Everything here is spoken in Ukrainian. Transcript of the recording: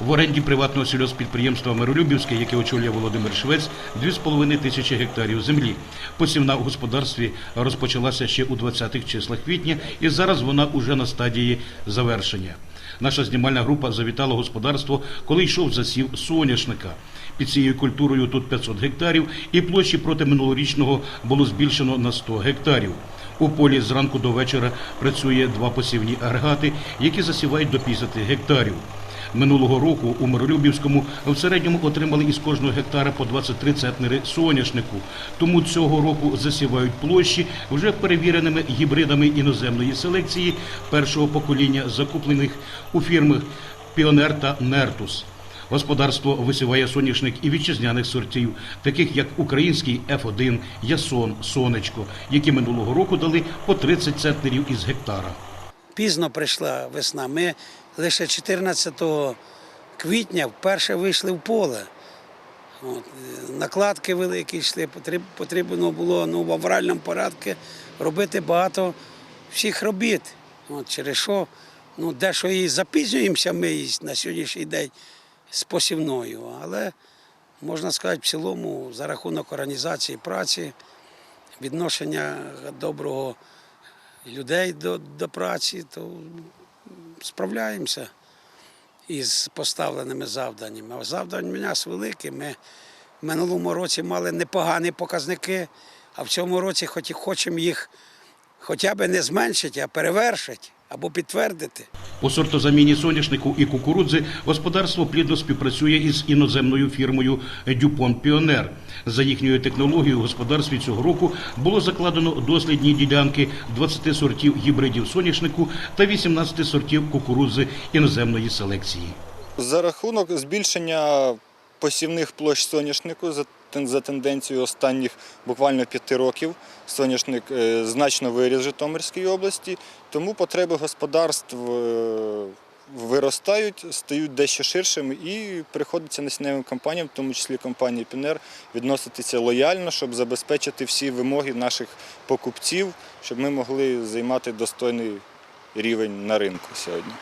В оренді приватного сільгоспідприємства Миролюбівське, яке очолює Володимир Швець, 2,5 тисячі гектарів землі. Посівна в господарстві розпочалася ще у 20-х числах квітня, і зараз вона уже на стадії завершення. Наша знімальна група завітала господарство, коли йшов засів соняшника. Під цією культурою тут 500 гектарів, і площі проти минулорічного було збільшено на 100 гектарів. У полі зранку до вечора працює два посівні агрегати, які засівають до 50 гектарів. Минулого року у Миролюбівському в середньому отримали із кожного гектара по 23 центнери соняшнику. Тому цього року засівають площі вже перевіреними гібридами іноземної селекції першого покоління, закуплених у фірмах Піонер та Нертус. Господарство висіває соняшник і вітчизняних сортів, таких як український F1, Ясон, Сонечко, які минулого року дали по 30 центнерів із гектара. Пізно прийшла весна. Ми лише 14 квітня вперше вийшли в поле. От, накладки великі йшли, потрібно було ну, в авральному порядку робити багато всіх робіт. От, через що ну, дещо і запізнюємося ми на сьогоднішній день з посівною. Але можна сказати, в цілому, за рахунок організації праці, відношення доброго людей до, до праці, то справляємося із поставленими завданнями. А завдань у нас великі. Ми в минулому році мали непогані показники, а в цьому році хоч і хочемо їх хоча б не зменшити, а перевершити або підтвердити. У сортозаміні соняшнику і кукурудзи господарство плідно співпрацює із іноземною фірмою Дюпон Піонер. За їхньою технологією у господарстві цього року було закладено дослідні ділянки 20 сортів гібридів соняшнику та 18 сортів кукурудзи іноземної селекції. За рахунок збільшення посівних площ соняшнику за тенденцією останніх буквально п'яти років соняшник е, значно виріс в Житомирській області, тому потреби господарств е, виростають, стають дещо ширшими і приходиться насінневим компаніям, в тому числі компанії Пінер, відноситися лояльно, щоб забезпечити всі вимоги наших покупців, щоб ми могли займати достойний рівень на ринку сьогодні.